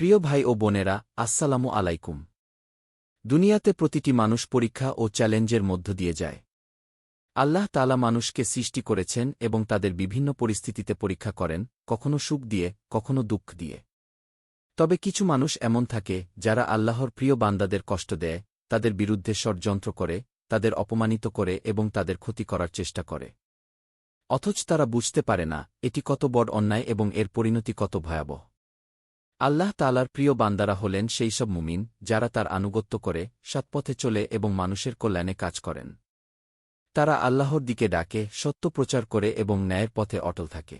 প্রিয় ভাই ও বোনেরা, আসসালামু আলাইকুম। দুনিয়াতে প্রতিটি মানুষ পরীক্ষা ও চ্যালেঞ্জের মধ্য দিয়ে যায়। আল্লাহ তালা মানুষকে সৃষ্টি করেছেন এবং তাদের বিভিন্ন পরিস্থিতিতে পরীক্ষা করেন, কখনো সুখ দিয়ে, কখনো দুঃখ দিয়ে। তবে কিছু মানুষ এমন থাকে, যারা আল্লাহর প্রিয় বান্দাদের কষ্ট দেয়, তাদের বিরুদ্ধে ষড়যন্ত্র করে, তাদের অপমানিত করে এবং তাদের ক্ষতি করার চেষ্টা করে। অথচ তারা বুঝতে পারে না, এটি কত বড় অন্যায় এবং এর পরিণতি কত ভয়াবহ। আল্লাহ তালার প্রিয় বান্দারা হলেন সেই সব মুমিন, যারা তার আনুগত্য করে, সৎপথে চলে এবং মানুষের কল্যাণে কাজ করেন। তারা আল্লাহর দিকে ডাকে, সত্য প্রচার করে এবং ন্যায়ের পথে অটল থাকে।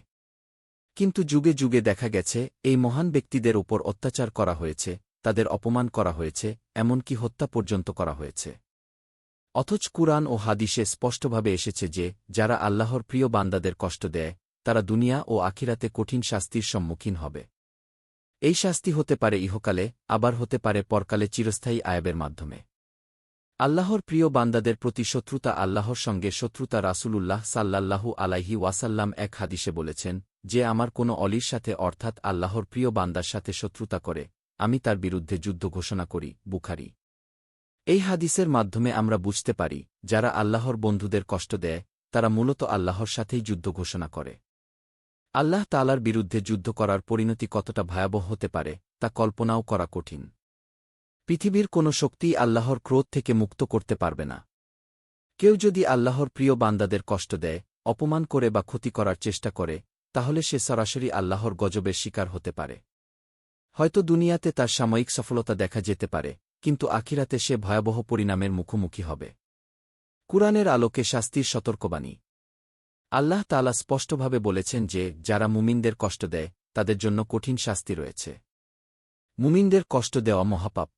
কিন্তু যুগে যুগে দেখা গেছে, এই মহান ব্যক্তিদের উপর অত্যাচার করা হয়েছে, তাদের অপমান করা হয়েছে, এমনকি হত্যা পর্যন্ত করা হয়েছে। অথচ কুরআন ও হাদিসে স্পষ্টভাবে এসেছে যে, যারা আল্লাহর প্রিয় বান্দাদের কষ্ট দেয়, তারা দুনিয়া ও আখিরাতে কঠিন শাস্তির সম্মুখীন হবে। এই শাস্তি হতে পারে ইহকালে, আবার হতে পারে পরকালে চিরস্থায়ী আয়াবের মাধ্যমে। আল্লাহর প্রিয় বান্দাদের প্রতি শত্রুতা আল্লাহর সঙ্গে শত্রুতা রাসূলুল্লাহ সাল্লাল্লাহু আলাইহি ওয়াসাল্লাম এক হাদিসে বলেছেন, যে আমার কোনো অলির সাথে অর্থাৎ আল্লাহর প্রিয় বান্দার সাথে শত্রুতা করে, আমি তার বিরুদ্ধে যুদ্ধ ঘোষণা করি। বুখারি। এই হাদিসের মাধ্যমে আমরা বুঝতে পারি, যারা আল্লাহর বন্ধুদের কষ্ট দেয়, তারা মূলত আল্লাহর সাথেই যুদ্ধ ঘোষণা করে। আল্লাহ তালার বিরুদ্ধে যুদ্ধ করার পরিণতি কতটা ভয়াবহ হতে পারে, তা কল্পনাও করা কঠিন। পৃথিবীর কোনো শক্তিই আল্লাহর ক্রোধ থেকে মুক্ত করতে পারবে না। কেউ যদি আল্লাহর প্রিয় বান্দাদের কষ্ট দেয়, অপমান করে বা ক্ষতি করার চেষ্টা করে, তাহলে সে সরাসরি আল্লাহর গজবের শিকার হতে পারে। হয়তো দুনিয়াতে তার সাময়িক সফলতা দেখা যেতে পারে, কিন্তু আখিরাতে সে ভয়াবহ পরিণামের মুখোমুখি হবে। কুরআনের আলোকে শাস্তির সতর্কবাণী। আল্লাহ তালা স্পষ্টভাবে বলেছেন যে, যারা মুমিনদের কষ্ট দেয়, তাদের জন্য কঠিন শাস্তি রয়েছে। মুমিনদের কষ্ট দেওয়া মহাপাপ।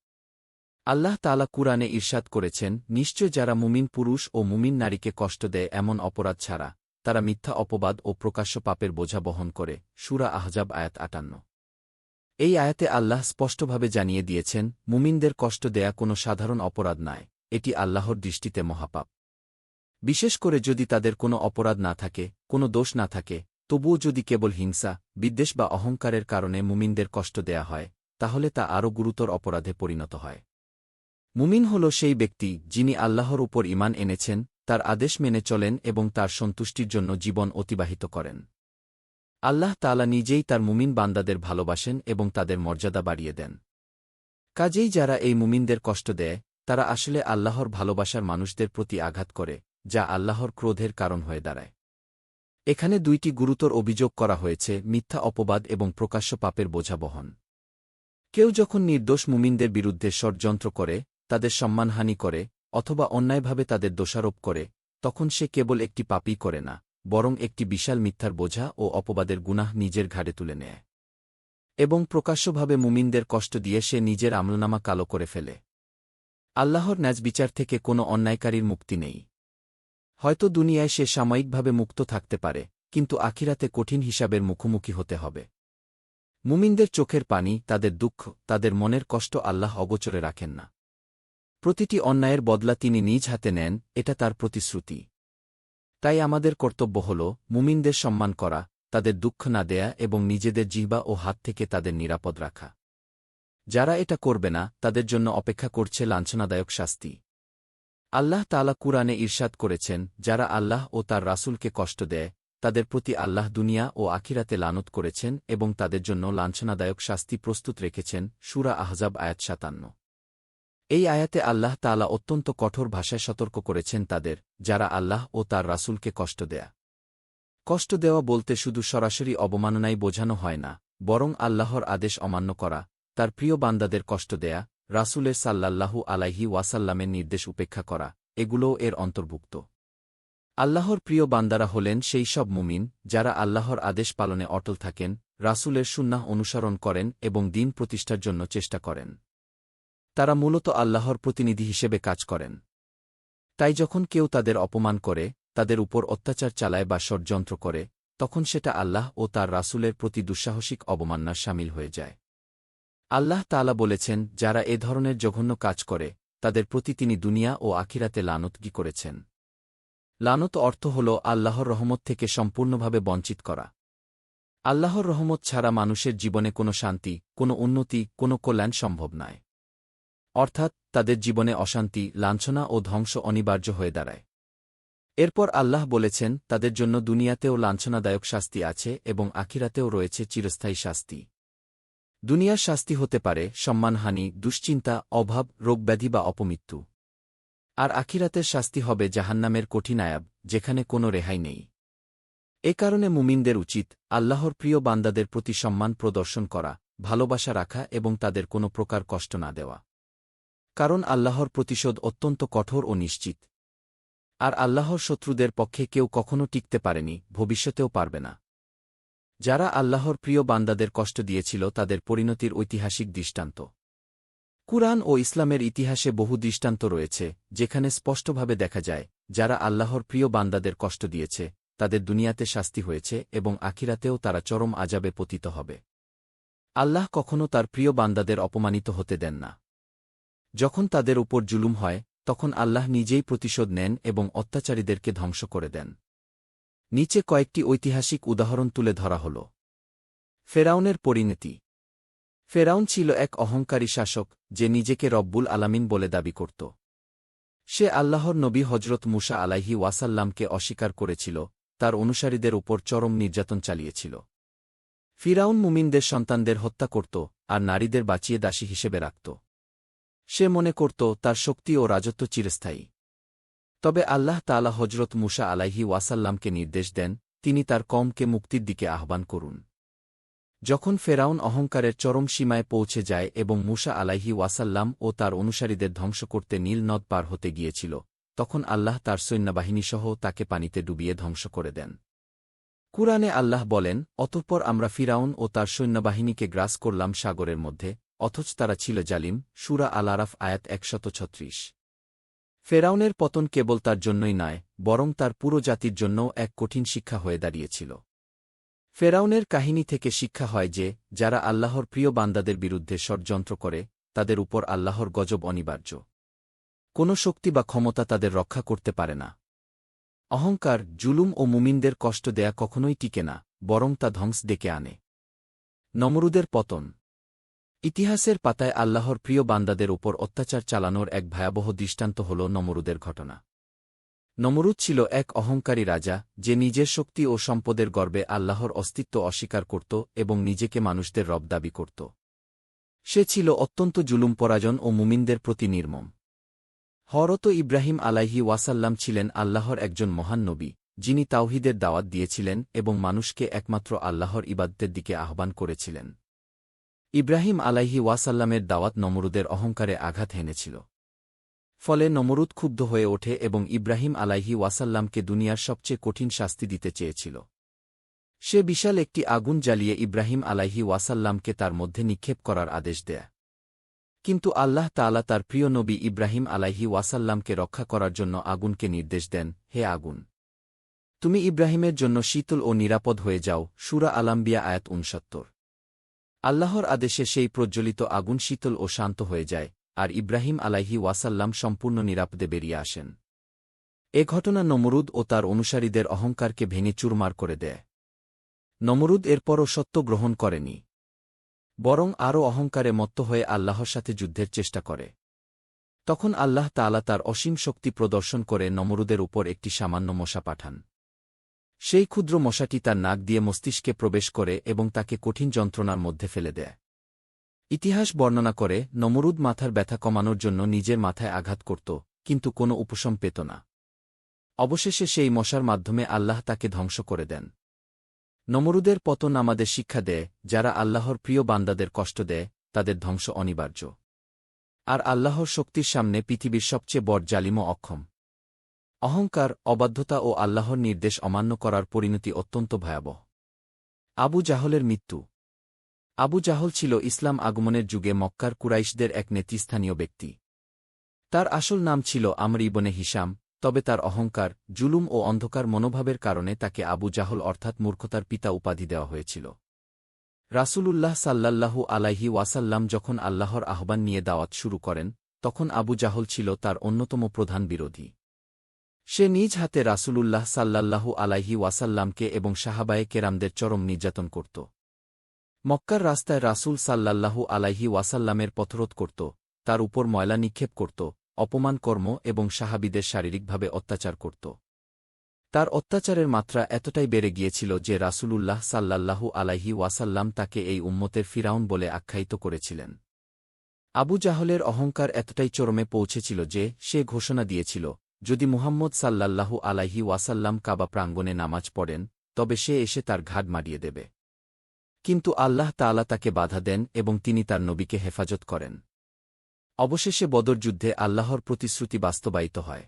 আল্লাহ তালা কুরআনে ঈর্ষাদ করেছেন, নিশ্চয় যারা মুমিন পুরুষ ও মুমিন নারীকে কষ্ট দেয় এমন অপরাধ ছাড়া, তারা মিথ্যা অপবাদ ও প্রকাশ্য পাপের বোঝা বহন করে, সুরা আহজাব আয়াত আটান্ন। এই আয়াতে আল্লাহ স্পষ্টভাবে জানিয়ে দিয়েছেন, মুমিনদের কষ্ট দেয়া কোনো সাধারণ অপরাধ নয়, এটি আল্লাহর দৃষ্টিতে মহাপাপ। বিশেষ করে যদি তাদের কোনো অপরাধ না থাকে, কোনো দোষ না থাকে, তবুও যদি কেবল হিংসা, বিদ্বেষ বা অহংকারের কারণে মুমিনদের কষ্ট দেয়া হয়, তাহলে তা আরও গুরুতর অপরাধে পরিণত হয়। মুমিন হল সেই ব্যক্তি যিনি আল্লাহর উপর ইমান এনেছেন, তার আদেশ মেনে চলেন এবং তার সন্তুষ্টির জন্য জীবন অতিবাহিত করেন। আল্লাহ তালা নিজেই তার মুমিন বান্দাদের ভালোবাসেন এবং তাদের মর্যাদা বাড়িয়ে দেন। কাজেই যারা এই মুমিনদের কষ্ট দেয়, তারা আসলে আল্লাহর ভালোবাসার মানুষদের প্রতি আঘাত করে যা আল্লাহর ক্রোধের কারণ হয়ে দাঁড়ায়। এখানে দুইটি গুরুতর অভিযোগ করা হয়েছে, মিথ্যা অপবাদ এবং প্রকাশ্য পাপের বোঝা বহন। কেউ যখন নির্দোষ মুমিনদের বিরুদ্ধে ষড়যন্ত্র করে, তাদের সম্মানহানি করে, অথবা অন্যায়ভাবে তাদের দোষারোপ করে, তখন সে কেবল একটি পাপই করে না, বরং একটি বিশাল মিথ্যার বোঝা ও অপবাদের গুনাহ নিজের ঘাড়ে তুলে নেয়। এবং প্রকাশ্যভাবে মুমিনদের কষ্ট দিয়ে সে নিজের আমলনামা কালো করে ফেলে। আল্লাহর ন্যাজ বিচার থেকে কোনো অন্যায়কারীর মুক্তি নেই। হয়তো দুনিয়ায় সে সাময়িকভাবে মুক্ত থাকতে পারে, কিন্তু আখিরাতে কঠিন হিসাবের মুখোমুখি হতে হবে। মুমিনদের চোখের পানি, তাদের দুঃখ, তাদের মনের কষ্ট আল্লাহ অগোচরে রাখেন না। প্রতিটি অন্যায়ের বদলা তিনি নিজ হাতে নেন, এটা তার প্রতিশ্রুতি। তাই আমাদের কর্তব্য হল, মুমিনদের সম্মান করা, তাদের দুঃখ না দেয়া এবং নিজেদের জিহ্বা ও হাত থেকে তাদের নিরাপদ রাখা। যারা এটা করবে না, তাদের জন্য অপেক্ষা করছে লাঞ্ছনাদায়ক শাস্তি। আল্লাহ তালা কুরআনে ঈর্ষাদ করেছেন, যারা আল্লাহ ও তার রাসূলকে কষ্ট দেয়, তাদের প্রতি আল্লাহ দুনিয়া ও আখিরাতে লানত করেছেন এবং তাদের জন্য লাঞ্ছনাদায়ক শাস্তি প্রস্তুত রেখেছেন, সুরা আহজাব আয়াত সাতান্ন। এই আয়াতে আল্লাহ তালা অত্যন্ত কঠোর ভাষায় সতর্ক করেছেন তাদের, যারা আল্লাহ ও তার রাসূলকে কষ্ট দেয়া। কষ্ট দেওয়া বলতে শুধু সরাসরি অবমাননাই বোঝানো হয় না, বরং আল্লাহর আদেশ অমান্য করা, তার প্রিয় বান্দাদের কষ্ট দেয়া রাসূলের সাল্লাল্লাহু আলাইহি ওয়াসাল্লামের নির্দেশ উপেক্ষা করা, এগুলোও এর অন্তর্ভুক্ত। আল্লাহর প্রিয় বান্দারা হলেন সেই সব মুমিন, যারা আল্লাহর আদেশ পালনে অটল থাকেন, রাসূলের সুন্নাহ অনুসরণ করেন এবং দিন প্রতিষ্ঠার জন্য চেষ্টা করেন। তারা মূলত আল্লাহর প্রতিনিধি হিসেবে কাজ করেন। তাই যখন কেউ তাদের অপমান করে, তাদের উপর অত্যাচার চালায় বা ষড়যন্ত্র করে, তখন সেটা আল্লাহ ও তার রাসূলের প্রতি দুঃসাহসিক অবমাননার সামিল হয়ে যায়। আল্লাহ তালা বলেছেন, যারা এ ধরনের জঘন্য কাজ করে, তাদের প্রতি তিনি দুনিয়া ও আখিরাতে লানতগি করেছেন। লানত অর্থ হল আল্লাহর রহমত থেকে সম্পূর্ণভাবে বঞ্চিত করা। আল্লাহর রহমত ছাড়া মানুষের জীবনে কোনো শান্তি, কোনো উন্নতি, কোনো কল্যাণ সম্ভব নয়। অর্থাৎ, তাদের জীবনে অশান্তি, লাঞ্ছনা ও ধ্বংস অনিবার্য হয়ে দাঁড়ায়। এরপর আল্লাহ বলেছেন, তাদের জন্য দুনিয়াতেও লাঞ্ছনাদায়ক শাস্তি আছে এবং আখিরাতেও রয়েছে চিরস্থায়ী শাস্তি। দুনিয়ার শাস্তি হতে পারে সম্মানহানি, দুশ্চিন্তা, অভাব, রোগব্যাধি বা অপমৃত্যু। আর আখিরাতের শাস্তি হবে জাহান্নামের কঠিন আয়াব, যেখানে কোনো রেহাই নেই। এ কারণে মুমিনদের উচিত আল্লাহর প্রিয় বান্দাদের প্রতি সম্মান প্রদর্শন করা, ভালোবাসা রাখা এবং তাদের কোনো প্রকার কষ্ট না দেওয়া। কারণ আল্লাহর প্রতিশোধ অত্যন্ত কঠোর ও নিশ্চিত। আর আল্লাহর শত্রুদের পক্ষে কেউ কখনো টিকতে পারেনি, ভবিষ্যতেও পারবে না। যারা আল্লাহর প্রিয় বান্দাদের কষ্ট দিয়েছিল তাদের পরিণতির ঐতিহাসিক দৃষ্টান্ত। কুরআন ও ইসলামের ইতিহাসে বহু দৃষ্টান্ত রয়েছে, যেখানে স্পষ্টভাবে দেখা যায়, যারা আল্লাহর প্রিয় বান্দাদের কষ্ট দিয়েছে, তাদের দুনিয়াতে শাস্তি হয়েছে এবং আখিরাতেও তারা চরম আজাবে পতিত হবে। আল্লাহ কখনও তার প্রিয় বান্দাদের অপমানিত হতে দেন না। যখন তাদের উপর জুলুম হয়, তখন আল্লাহ নিজেই প্রতিশোধ নেন এবং অত্যাচারীদেরকে ধ্বংস করে দেন। নিচে কয়েকটি ঐতিহাসিক উদাহরণ তুলে ধরা হল। ফেরাউনের পরিণতি। ফেরাউন ছিল এক অহংকারী শাসক, যে নিজেকে রব্বুল আলামিন বলে দাবি করত। সে আল্লাহর নবী হজরত মুসা আলাইহি ওয়াসাল্লামকে অস্বীকার করেছিল, তার অনুসারীদের উপর চরম নির্যাতন চালিয়েছিল। ফিরাউন মুমিনদের সন্তানদের হত্যা করত, আর নারীদের বাঁচিয়ে দাসী হিসেবে রাখত। সে মনে করত, তার শক্তি ও রাজত্ব চিরস্থায়ী। তবে আল্লাহ তালা হজরত মুসা আলাইহি ওয়াসাল্লামকে নির্দেশ দেন, তিনি তার কমকে মুক্তির দিকে আহ্বান করুন। যখন ফেরাউন অহংকারের চরম সীমায় পৌঁছে যায় এবং মুসা আলাইহি ওয়াসাল্লাম ও তার অনুসারীদের ধ্বংস করতে নীল নদ পার হতে গিয়েছিল, তখন আল্লাহ তার সৈন্যবাহিনীসহ তাকে পানিতে ডুবিয়ে ধ্বংস করে দেন। কুরআনে আল্লাহ বলেন, অতঃপর আমরা ফিরাউন ও তার সৈন্যবাহিনীকে গ্রাস করলাম সাগরের মধ্যে, অথচ তারা ছিল জালিম। সুরা আল আরাফ আয়াত একশত ছত্রিশ। ফেরাউনের পতন কেবল তার জন্যই নয়, বরং তার পুরো জাতির জন্যও এক কঠিন শিক্ষা হয়ে দাঁড়িয়েছিল। ফেরাউনের কাহিনী থেকে শিক্ষা হয় যে, যারা আল্লাহর প্রিয় বান্দাদের বিরুদ্ধে ষড়যন্ত্র করে, তাদের উপর আল্লাহর গজব অনিবার্য। কোনো শক্তি বা ক্ষমতা তাদের রক্ষা করতে পারে না। অহংকার, জুলুম ও মুমিনদের কষ্ট দেয়া কখনোই টিকে না, বরং তা ধ্বংস ডেকে আনে। নমরুদের পতন ইতিহাসের পাতায় আল্লাহর প্রিয় বান্দাদের উপর অত্যাচার চালানোর এক ভয়াবহ দৃষ্টান্ত হল নমরুদের ঘটনা। নমরুদ ছিল এক অহংকারী রাজা, যে নিজের শক্তি ও সম্পদের গর্বে আল্লাহর অস্তিত্ব অস্বীকার করত এবং নিজেকে মানুষদের রব দাবি করত। সে ছিল অত্যন্ত জুলুম পরাজন ও মুমিনদের প্রতি নির্মম। হরত ইব্রাহিম আলাইহি ওয়াসাল্লাম ছিলেন আল্লাহর একজন মহান নবী, যিনি তাওহিদের দাওয়াত দিয়েছিলেন এবং মানুষকে একমাত্র আল্লাহর ইবাদতের দিকে আহ্বান করেছিলেন। ইব্রাহিম আলাইহি ওয়াসাল্লামের দাওয়াত নমরুদের অহংকারে আঘাত হেনেছিল। ফলে নমরুদ ক্ষুব্ধ হয়ে ওঠে এবং ইব্রাহিম আলাইহি ওয়াসাল্লামকে দুনিয়ার সবচেয়ে কঠিন শাস্তি দিতে চেয়েছিল। সে বিশাল একটি আগুন জ্বালিয়ে ইব্রাহিম আলাইহি ওয়াসাল্লামকে তার মধ্যে নিক্ষেপ করার আদেশ দেয়। কিন্তু আল্লাহ তালা তার প্রিয় নবী ইব্রাহিম আলাইহি ওয়াসাল্লামকে রক্ষা করার জন্য আগুনকে নির্দেশ দেন, হে আগুন! তুমি ইব্রাহিমের জন্য শীতল ও নিরাপদ হয়ে যাও। সুরা আলাম্বিয়া আয়াত উনসত্তর আল্লাহর আদেশে সেই প্রজ্বলিত আগুন শীতল ও শান্ত হয়ে যায়, আর ইব্রাহিম আলাইহি ওয়াসাল্লাম সম্পূর্ণ নিরাপদে বেরিয়ে আসেন। এ ঘটনা নমরুদ ও তার অনুসারীদের অহংকারকে ভেঙে চুরমার করে দেয়। নমরুদ এরপরও সত্য গ্রহণ করেনি, বরং আরও অহংকারে মত্ত হয়ে আল্লাহর সাথে যুদ্ধের চেষ্টা করে। তখন আল্লাহ তালা তার অসীম শক্তি প্রদর্শন করে নমরুদের উপর একটি সামান্য মশা পাঠান। সেই ক্ষুদ্র মশাটি তার নাক দিয়ে মস্তিষ্কে প্রবেশ করে এবং তাকে কঠিন যন্ত্রণার মধ্যে ফেলে দেয়। ইতিহাস বর্ণনা করে, নমরুদ মাথার ব্যথা কমানোর জন্য নিজের মাথায় আঘাত করত, কিন্তু কোনো উপশম পেত না। অবশেষে সেই মশার মাধ্যমে আল্লাহ তাকে ধ্বংস করে দেন। নমরুদের পতন আমাদের শিক্ষা দেয়, যারা আল্লাহর প্রিয় বান্দাদের কষ্ট দেয়, তাদের ধ্বংস অনিবার্য। আর আল্লাহর শক্তির সামনে পৃথিবীর সবচেয়ে বড় জালিমও অক্ষম। অহংকার, অবাধ্যতা ও আল্লাহর নির্দেশ অমান্য করার পরিণতি অত্যন্ত ভয়াবহ। আবু জাহলের মৃত্যু। আবু জাহল ছিল ইসলাম আগমনের যুগে মক্কার কুরাইশদের এক নেতৃস্থানীয় ব্যক্তি। তার আসল নাম ছিল আমর ইবনে হিসাম তবে তার অহংকার, জুলুম ও অন্ধকার মনোভাবের কারণে তাকে আবু জাহল অর্থাৎ মূর্খতার পিতা উপাধি দেওয়া হয়েছিল। রাসূলুল্লাহ সাল্লাল্লাহু আলাইহি ওয়াসাল্লাম যখন আল্লাহর আহ্বান নিয়ে দাওয়াত শুরু করেন, তখন আবু জাহল ছিল তার অন্যতম প্রধান বিরোধী। সে নিজ হাতে রাসূলুল্লাহ সাল্লাল্লাহু আলাইহি ওয়াসাল্লামকে এবং সাহাবায়ে কেরামদের চরম নির্যাতন করত। মক্কার রাস্তায় রাসূল সাল্লাল্লাহু আলাইহি ওয়াসাল্লামের পথরোধ করত, তার উপর ময়লা নিক্ষেপ করত অপমান কর্ম এবং সাহাবিদের শারীরিকভাবে অত্যাচার করত। তার অত্যাচারের মাত্রা এতটাই বেড়ে গিয়েছিল যে রাসূলুল্লাহ সাল্লাল্লাহু আলাইহি ওয়াসাল্লাম তাকে এই উম্মতের ফিরাউন বলে আখ্যায়িত করেছিলেন। আবু জাহলের অহংকার এতটাই চরমে পৌঁছেছিল যে সে ঘোষণা দিয়েছিল যদি মুহাম্মদ সাল্লাল্লাহু আলাইহি ওয়াসাল্লাম কাবা প্রাঙ্গণে নামাজ পড়েন, তবে সে এসে তার ঘাট মারিয়ে দেবে। কিন্তু আল্লাহ তাআলা তাকে বাধা দেন এবং তিনি তার নবীকে হেফাজত করেন। অবশেষে বদর যুদ্ধে আল্লাহর প্রতিশ্রুতি বাস্তবায়িত হয়।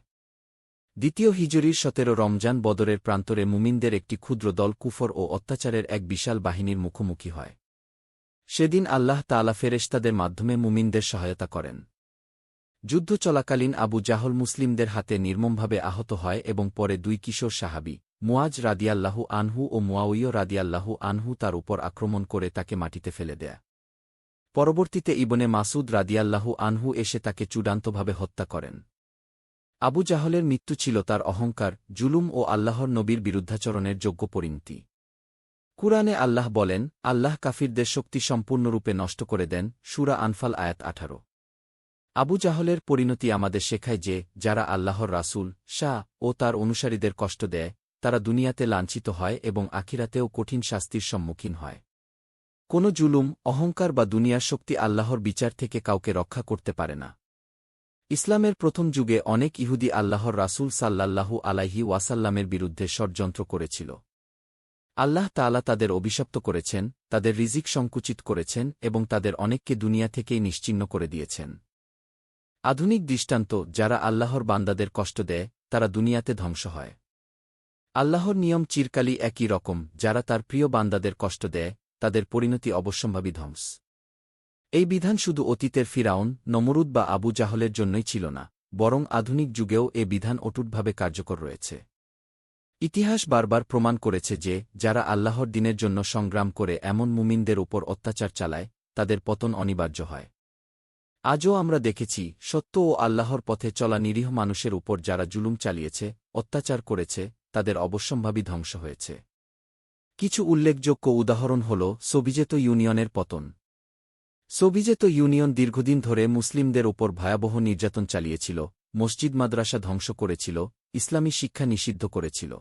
দ্বিতীয় হিজরির সতেরো রমজান বদরের প্রান্তরে মুমিনদের একটি ক্ষুদ্র দল কুফর ও অত্যাচারের এক বিশাল বাহিনীর মুখোমুখি হয়। সেদিন আল্লাহ তালা ফেরেশতাদের মাধ্যমে মুমিনদের সহায়তা করেন। যুদ্ধ চলাকালীন আবু জাহল মুসলিমদের হাতে নির্মমভাবে আহত হয় এবং পরে দুই কিশোর সাহাবি মুয়াজ রাদিয়াল্লাহু আনহু ও মুয়াউইয় রাদিয়াল্লাহু আনহু তার উপর আক্রমণ করে তাকে মাটিতে ফেলে দেয়। পরবর্তীতে ইবনে মাসুদ রাদিয়াল্লাহু আনহু এসে তাকে চূড়ান্তভাবে হত্যা করেন। আবু জাহলের মৃত্যু ছিল তার অহংকার, জুলুম ও আল্লাহর নবীর বিরুদ্ধাচরণের যোগ্য পরিণতি। কুরআনে আল্লাহ বলেন, আল্লাহ কাফিরদের শক্তি সম্পূর্ণরূপে নষ্ট করে দেন, সুরা আনফাল আয়াত আঠারো। আবু জাহলের পরিণতি আমাদের শেখায় যে, যারা আল্লাহর রাসূল, শাহ ও তার অনুসারীদের কষ্ট দেয়, তারা দুনিয়াতে লাঞ্ছিত হয় এবং আখিরাতেও কঠিন শাস্তির সম্মুখীন হয়। কোনো জুলুম, অহংকার বা দুনিয়ার শক্তি আল্লাহর বিচার থেকে কাউকে রক্ষা করতে পারে না। ইসলামের প্রথম যুগে অনেক ইহুদি আল্লাহর রাসূল সাল্লাল্লাহু আলাইহি ওয়াসাল্লামের বিরুদ্ধে ষড়যন্ত্র করেছিল। আল্লাহ তাআলা তাদের অভিশপ্ত করেছেন, তাদের রিজিক সংকুচিত করেছেন এবং তাদের অনেককে দুনিয়া থেকেই নিশ্চিহ্ন করে দিয়েছেন। আধুনিক দৃষ্টান্ত যারা আল্লাহর বান্দাদের কষ্ট দেয়, তারা দুনিয়াতে ধ্বংস হয়। আল্লাহর নিয়ম চিরকালই একই রকম, যারা তার প্রিয় বান্দাদের কষ্ট দেয়, তাদের পরিণতি অবশ্যম্ভাবী ধ্বংস। এই বিধান শুধু অতীতের ফিরাউন, নমরুদ বা আবু জাহলের জন্যই ছিল না, বরং আধুনিক যুগেও এ বিধান অটুটভাবে কার্যকর রয়েছে। ইতিহাস বারবার প্রমাণ করেছে যে, যারা আল্লাহর দিনের জন্য সংগ্রাম করে এমন মুমিনদের উপর অত্যাচার চালায়, তাদের পতন অনিবার্য হয়। আজও আমরা দেখেছি, সত্য ও আল্লাহর পথে চলা নিরীহ মানুষের উপর যারা জুলুম চালিয়েছে, অত্যাচার করেছে, তাদের অবশ্যম্ভাবী ধ্বংস হয়েছে। কিছু উল্লেখযোগ্য উদাহরণ হল সোভিজেত ইউনিয়নের পতন। সোভিজেত ইউনিয়ন দীর্ঘদিন ধরে মুসলিমদের ওপর ভয়াবহ নির্যাতন চালিয়েছিল, মসজিদ মাদ্রাসা ধ্বংস করেছিল, ইসলামী শিক্ষা নিষিদ্ধ করেছিল।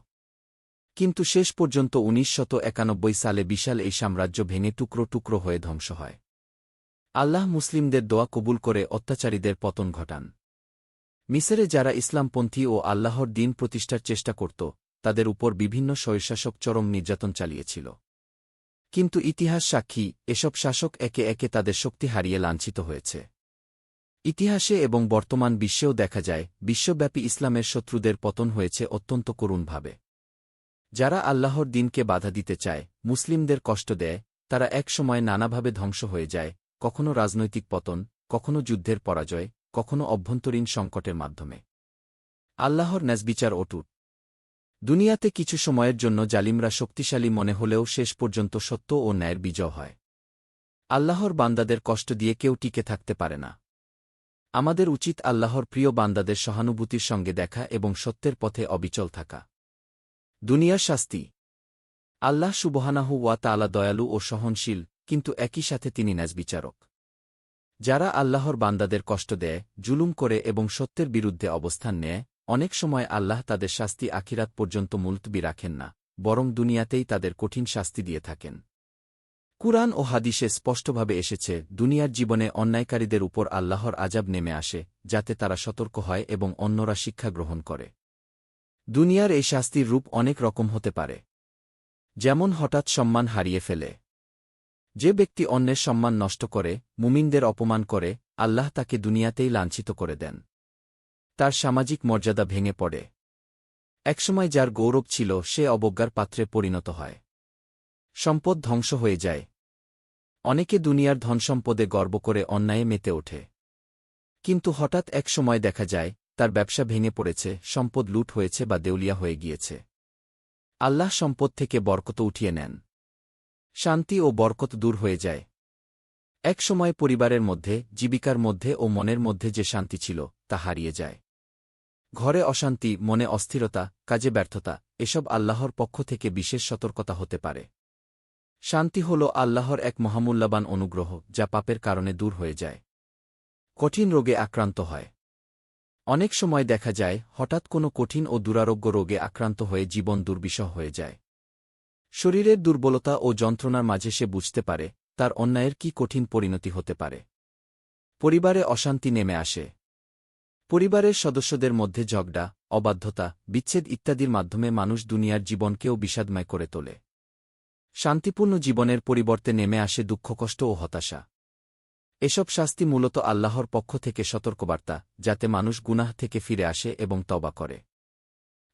কিন্তু শেষ পর্যন্ত উনিশ সালে বিশাল এই সাম্রাজ্য ভেঙে টুকরো টুকরো হয়ে ধ্বংস হয়। আল্লাহ মুসলিমদের দোয়া কবুল করে অত্যাচারীদের পতন ঘটান। মিসরে যারা ইসলামপন্থী ও আল্লাহর দিন প্রতিষ্ঠার চেষ্টা করত, তাদের উপর বিভিন্ন স্বৈশাসক চরম নির্যাতন চালিয়েছিল। কিন্তু ইতিহাস সাক্ষী, এসব শাসক একে একে তাদের শক্তি হারিয়ে লাঞ্ছিত হয়েছে। ইতিহাসে এবং বর্তমান বিশ্বেও দেখা যায়, বিশ্বব্যাপী ইসলামের শত্রুদের পতন হয়েছে অত্যন্ত করুণভাবে। যারা আল্লাহর দিনকে বাধা দিতে চায়, মুসলিমদের কষ্ট দেয়, তারা এক সময় নানাভাবে ধ্বংস হয়ে যায় কখনো রাজনৈতিক পতন, কখনো যুদ্ধের পরাজয়, কখনো অভ্যন্তরীণ সংকটের মাধ্যমে। আল্লাহর ন্যাজবিচার অটুট। দুনিয়াতে কিছু সময়ের জন্য জালিমরা শক্তিশালী মনে হলেও শেষ পর্যন্ত সত্য ও ন্যায়ের বিজয় হয়। আল্লাহর বান্দাদের কষ্ট দিয়ে কেউ টিকে থাকতে পারে না। আমাদের উচিত আল্লাহর প্রিয় বান্দাদের সহানুভূতির সঙ্গে দেখা এবং সত্যের পথে অবিচল থাকা। দুনিয়ার শাস্তি। আল্লাহ সুবহানাহু ওয়া তালা দয়ালু ও সহনশীল কিন্তু একই সাথে তিনি ন্যাজবিচারক যারা আল্লাহর বান্দাদের কষ্ট দেয়, জুলুম করে এবং সত্যের বিরুদ্ধে অবস্থান নেয়, অনেক সময় আল্লাহ তাদের শাস্তি আখিরাত পর্যন্ত মুলতবি রাখেন না, বরং দুনিয়াতেই তাদের কঠিন শাস্তি দিয়ে থাকেন। কুরআন ও হাদিসে স্পষ্টভাবে এসেছে, দুনিয়ার জীবনে অন্যায়কারীদের উপর আল্লাহর আজাব নেমে আসে, যাতে তারা সতর্ক হয় এবং অন্যরা শিক্ষা গ্রহণ করে। দুনিয়ার এই শাস্তির রূপ অনেক রকম হতে পারে। যেমন হঠাৎ সম্মান হারিয়ে ফেলে। যে ব্যক্তি অন্যের সম্মান নষ্ট করে, মুমিনদের অপমান করে, আল্লাহ তাকে দুনিয়াতেই লাঞ্ছিত করে দেন। তার সামাজিক মর্যাদা ভেঙে পড়ে। একসময় যার গৌরব ছিল, সে অবজ্ঞার পাত্রে পরিণত হয়। সম্পদ ধ্বংস হয়ে যায়। অনেকে দুনিয়ার ধনসম্পদে গর্ব করে অন্যায়ে মেতে ওঠে। কিন্তু হঠাৎ এক সময় দেখা যায়, তার ব্যবসা ভেঙে পড়েছে, সম্পদ লুট হয়েছে বা দেউলিয়া হয়ে গিয়েছে। আল্লাহ সম্পদ থেকে বরকত উঠিয়ে নেন। শান্তি ও বরকত দূর হয়ে যায়। এক সময় পরিবারের মধ্যে, জীবিকার মধ্যে ও মনের মধ্যে যে শান্তি ছিল, তা হারিয়ে যায়। ঘরে অশান্তি, মনে অস্থিরতা, কাজে ব্যর্থতা, এসব আল্লাহর পক্ষ থেকে বিশেষ সতর্কতা হতে পারে। শান্তি হল আল্লাহর এক মহামূল্যবান অনুগ্রহ, যা পাপের কারণে দূর হয়ে যায়। কঠিন রোগে আক্রান্ত হয়। অনেক সময় দেখা যায়, হঠাৎ কোনো কঠিন ও দুরারোগ্য রোগে আক্রান্ত হয়ে জীবন দুর্বিষহ হয়ে যায়। শরীরের দুর্বলতা ও যন্ত্রণার মাঝে সে বুঝতে পারে, তার অন্যায়ের কি কঠিন পরিণতি হতে পারে। পরিবারে অশান্তি নেমে আসে। পরিবারের সদস্যদের মধ্যে ঝগড়া, অবাধ্যতা, বিচ্ছেদ ইত্যাদির মাধ্যমে মানুষ দুনিয়ার জীবনকেও বিষাদময় করে তোলে। শান্তিপূর্ণ জীবনের পরিবর্তে নেমে আসে দুঃখকষ্ট ও হতাশা। এসব শাস্তি মূলত আল্লাহর পক্ষ থেকে সতর্কবার্তা, যাতে মানুষ গুনাহ থেকে ফিরে আসে এবং তবা করে।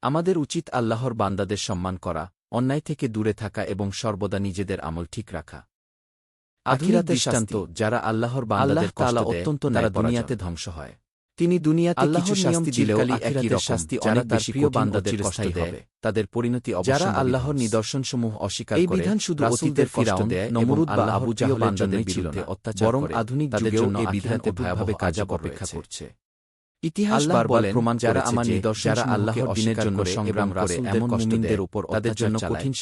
আমাদের উচিত আল্লাহর বান্দাদের সম্মান করা অন্যায় থেকে দূরে থাকা এবং সর্বদা নিজেদের আমল ঠিক রাখা। আখিরাতের দৃষ্টান্ত। যারা আল্লাহর বান্দাদের তালা অত্যন্ত তারা দুনিয়াতে ধ্বংস হয়। তিনি দুনিয়াতে কিছু শাস্তি দিলেও একই শাস্তি যারা তার প্রিয় বান্দাদের কষ্টাই হবে তাদের পরিণতি যারা আল্লাহর নিদর্শনসমূহ অস্বীকার করে বিধান শুধু অতীতের ফিরাউন নমরুদ বা আবু জাহল বান্দাদের বিরুদ্ধে অত্যাচার বরং আধুনিক যুগেও এই বিধান ভয়াবহ কাজা অপেক্ষা করছে ইতিহাস বারবার প্রমাণ যারা আমার নিদর্শন যারা আল্লাহর দিনের জন্য সংগ্রাম করে এমন মুমিনদের উপর তাদের জন্য কঠিন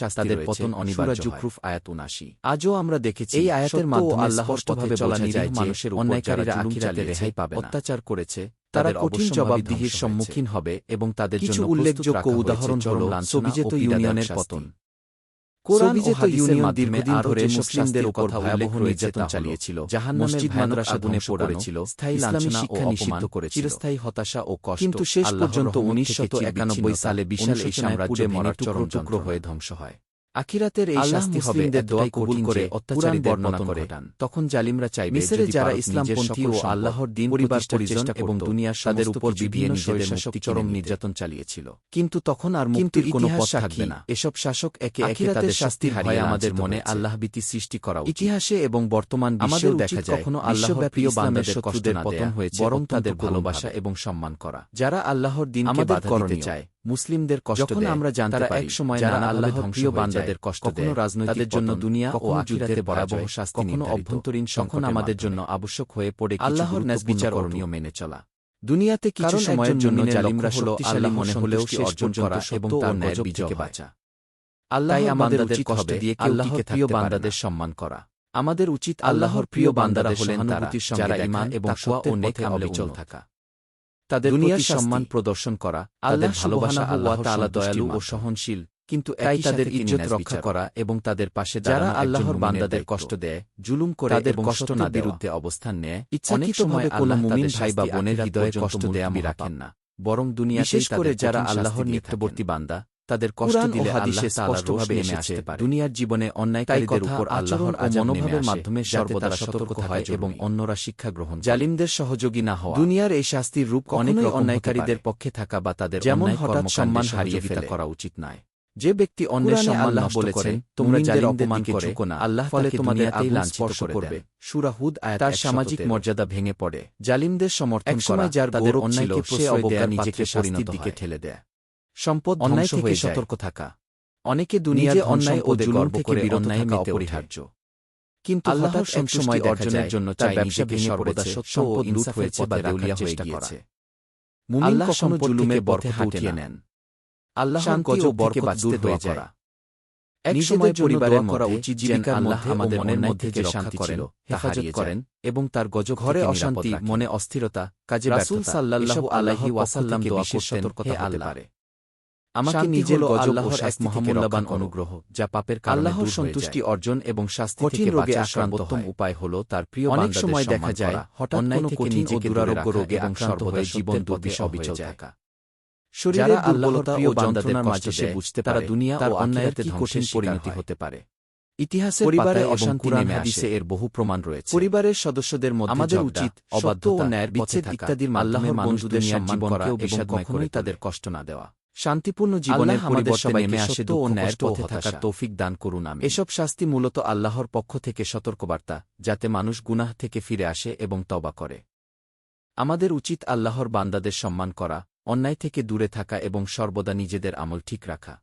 পতন অনিবার্য আয়াত 79 আজও আমরা দেখেছি এই আয়াতের মাধ্যমে আল্লাহ স্পষ্টভাবে চলা যায় মানুষের অন্যায়কারীরা আখিরাতে রেহাই পাবে অত্যাচার করেছে তারা কঠিন জবাবদিহির সম্মুখীন হবে এবং তাদের জন্য উল্লেখযোগ্য উদাহরণ হল সোভিয়েত ইউনিয়নের পতন। সোভিয়েত মাধ্যমে দীর্ঘদিন ধরে মুসলিমদের উপর ভয়াবহ নির্যাতন চালিয়েছিল মসজিদ মাদ্রাসা পড়েছিল স্থায়ী লাঞ্ছনা ও অপমান করেছিল। চিরস্থায়ী হতাশা ও কষ্ট কিন্তু শেষ পর্যন্ত উনিশশত একানব্বই সালে বিশাল এই সাম্রাজ্যে মরার চরম টুকরো হয়ে ধ্বংস হয়। আখিরাতের এই শাস্তি হবে দোয়া কবুল করে অত্যাচারী বর্ণনা করে। তখন জালিমরা চাইবে মিসরে যারা ইসলামপন্থী ও আল্লাহর দিন পরিবার পরিজন এবং দুনিয়ার তাদের উপর বিভিন্ন স্বৈরশাসক চরম নির্যাতন চালিয়েছিল কিন্তু তখন আর মুক্তির কোনো পথ থাকবে না। এসব শাসক একে একে তাদের শাস্তি হারিয়ে আমাদের মনে আল্লাহভীতি সৃষ্টি করা ইতিহাসে এবং বর্তমান আমাদের দেখা যায় কখনো আল্লাহর প্রিয় বান্দাদের শত্রুদের পতন হয়েছে বরং তাদের ভালোবাসা এবং সম্মান করা। যারা আল্লাহর দিনকে বাধা দিতে চায় মুসলিমদের কষ্ট যখন আমরা জানতে পারি এক সময় যারা আল্লাহর প্রিয় বান্দাদের কষ্ট কখনো রাজনৈতিক জন্য দুনিয়া ও আখিরাতে ভয়াবহ শাস্তি কখনো অভ্যন্তরীণ সংকট আমাদের জন্য আবশ্যক হয়ে পড়ে আল্লাহর ন্যাস বিচার করণীয় মেনে চলা। দুনিয়াতে কিছু সময়ের জন্য জালিমরা শক্তিশালী মনে হলেও সে অর্জন করা এবং তার ন্যায় বিজয়কে বাঁচা। আল্লাহ আমাদের হবে দিয়ে আল্লাহর প্রিয় বান্দাদের সম্মান করা। আমাদের উচিত আল্লাহর প্রিয় বান্দারা হলেন তারা যারা ঈমান এবং সোয়া ও নেক আমলে চল থাকা। তাদের দুনিয়ার সম্মান প্রদর্শন করা তাদের ভালোবাসা আল্লাহ তালা দয়ালু ও সহনশীল। কিন্তু তাই তাদের ইজ্জত রক্ষা করা এবং তাদের পাশে যারা আল্লাহর বান্দাদের কষ্ট দেয় জুলুম করে তাদের কষ্ট না বিরুদ্ধে অবস্থান নেয় অনেক সময় কোন মুমিন ভাই বা বোনের হৃদয়ে কষ্ট দেয়া আমি রাখেন না। বরং দুনিয়া শেষ করে যারা আল্লাহর নিত্যবর্তী বান্দা তাদের কষ্ট দিলে হাদিসে স্পষ্টভাবে নেমে আসতে পারে দুনিয়ার জীবনে অন্যায়কারীদের উপর আল্লাহর মনোভাবের মাধ্যমে সর্বদা সতর্ক হয় এবং অন্যরা শিক্ষা গ্রহণ জালিমদের সহযোগী না হওয়া দুনিয়ার এই শাস্তির রূপ অনেক অন্যায়কারীদের পক্ষে থাকা বা তাদের যেমন হঠাৎ সম্মান হারিয়ে ফেলা। করা উচিত নয়। যে ব্যক্তি অন্যের সম্মান আল্লাহ বলেছেন তোমরা জালিমদের অপমান করে আল্লাহ ফলে তোমাদের এই লাঞ্ছিত করবে। সুরাহুদ আয়াত তার সামাজিক মর্যাদা ভেঙে পড়ে। জালিমদের সমর্থন করা যার তাদের অন্যায়কে সে অবজ্ঞা নিজেকে পরিণতির দিকে ঠেলে দেয়। সম্পদ অন্যায় থেকে সতর্ক থাকা। অনেকে দুনিয়ায় অন্যায় ও গর্ব করে অন্যায় মেতে অপরিহার্য। কিন্তু আল্লাহর সময় অর্জনের জন্য তার ব্যবসা ভেঙে পড়েছে সত্য ও ইনসাফ হয়েছে বা দেউলিয়া হয়ে গিয়েছে। মুমিন কখনো জুলুমের বর্তে হাঁটিয়ে নেন। আল্লাহ গজব থেকে বাঁচতে দোয়া করা। এক সময় পরিবারের করা উচিত জীবিকার আল্লাহ আমাদের মনের মধ্যে যে শান্তি ছিল হেফাজত করেন এবং তার গজ ঘরে অশান্তি মনে অস্থিরতা কাজে রাসূল সাল্লাল্লাহু আলাইহি ওয়াসাল্লাম দোয়া করতেন হে আল্লাহ আমাকে নিজের আল্লাহর এক মহামূল্যবান অনুগ্রহ যা পাপের আল্লাহর সন্তুষ্টি অর্জন এবং শাস্তি থেকে রোগে আক্রান্ত উপায় হল তার প্রিয় অনেক সময় দেখা যায় হঠাৎ কোনো কঠিন ও দুরারোগ্য রোগে আক্রান্ত হয়ে জীবন দুর্বিষহ অবিচল থাকা। শরীরে দুর্বলতা ও যন্ত্রণার মাঝে সে বুঝতে তারা দুনিয়া ও অন্যায়ের কি কঠিন পরিণতি হতে পারে। ইতিহাসের পরিবারে অশান্তি নেমে হাদিসে এর বহু প্রমাণ রয়েছে। পরিবারের সদস্যদের মধ্যে আমাদের উচিত অবাধ্য ও ন্যায়ের বিচ্ছেদ ইত্যাদির আল্লাহর মানুষদের সম্মান করা এবং কখনোই তাদের কষ্ট না দেওয়া শান্তিপূর্ণ জীবনে আমাদের সবাই নেমে আসে ও ন্যায়ের পথে থাকার তৌফিক দান করুন আমি এসব শাস্তি মূলত আল্লাহর পক্ষ থেকে সতর্কবার্তা যাতে মানুষ গুনাহ থেকে ফিরে আসে এবং তবা করে। আমাদের উচিত আল্লাহর বান্দাদের সম্মান করা অন্যায় থেকে দূরে থাকা এবং সর্বদা নিজেদের আমল ঠিক রাখা।